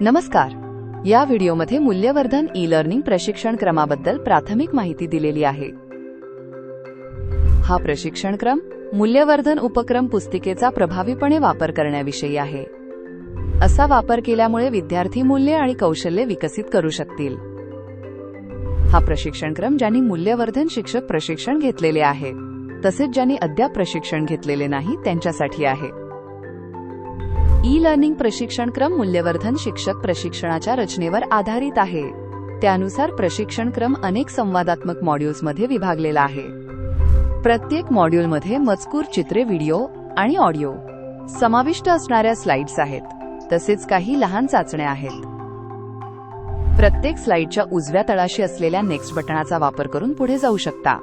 नमस्कार. या व्हिडिओमध्ये मूल्यवर्धन ई लर्निंग प्रशिक्षण क्रमाबद्दल प्राथमिक माहिती दिलेली आहे. हा प्रशिक्षण क्रम मूल्यवर्धन उपक्रम पुस्तिकेचा प्रभावीपणे वापर करण्याविषयी आहे. असा वापर केल्यामुळे विद्यार्थी मूल्य आणि कौशल्य विकसित करू शकतील. हा प्रशिक्षण क्रम ज्यांनी मूल्यवर्धन शिक्षक प्रशिक्षण घेतलेले आहे तसेच ज्यांनी अद्याप प्रशिक्षण घेतलेले नाही त्यांच्यासाठी आहे. ई लर्निंग प्रशिक्षण क्रम मूल्यवर्धन शिक्षक प्रशिक्षणाच्या रचनेवर आधारित आहे. त्यानुसार प्रशिक्षण क्रम अनेक संवादात्मक मॉड्यूल्समध्ये विभागलेला आहे. प्रत्येक मॉड्यूलमध्ये मजकूर चित्रे व्हिडिओ आणि ऑडिओ समाविष्ट असणाऱ्या स्लाइड्स आहेत. तसेच काही लहान चाचण्या आहेत. प्रत्येक स्लाइडच्या उजव्या तळाशी असलेल्या नेक्स्ट बटणाचा वापर करून पुढे जाऊ शकता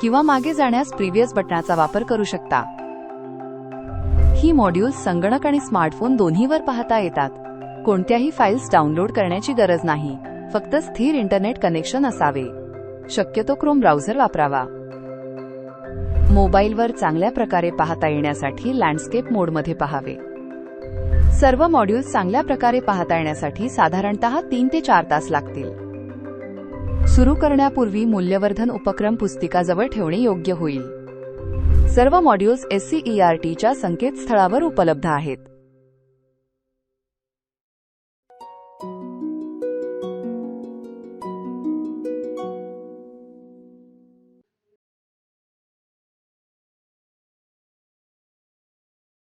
किंवा मागे जाण्यास प्रिव्हियस बटणाचा वापर करू शकता. ही मॉड्यूल संगणक आणि स्मार्टफोन दोन्हीवर पाहता येतात. कोणत्याही फाईल्स डाउनलोड करण्याची गरज नाही. फक्त स्थिर इंटरनेट कनेक्शन असावे. शक्यतो क्रोम ब्राउझर वापरावा. मोबाईलवर चांगल्या प्रकारे पाहता येण्यासाठी लँडस्केप मोडमध्ये पहावे. सर्व मॉड्यूल्स चांगल्या प्रकारे पाहता येण्यासाठी साधारणतः तीन ते चार तास लागतील. सुरू करण्यापूर्वी मूल्यवर्धन उपक्रम पुस्तिकाजवळ ठेवणे योग्य होईल. सर्व modules S C E R टीच्या संकेतस्थळावर उपलब्ध आहेत.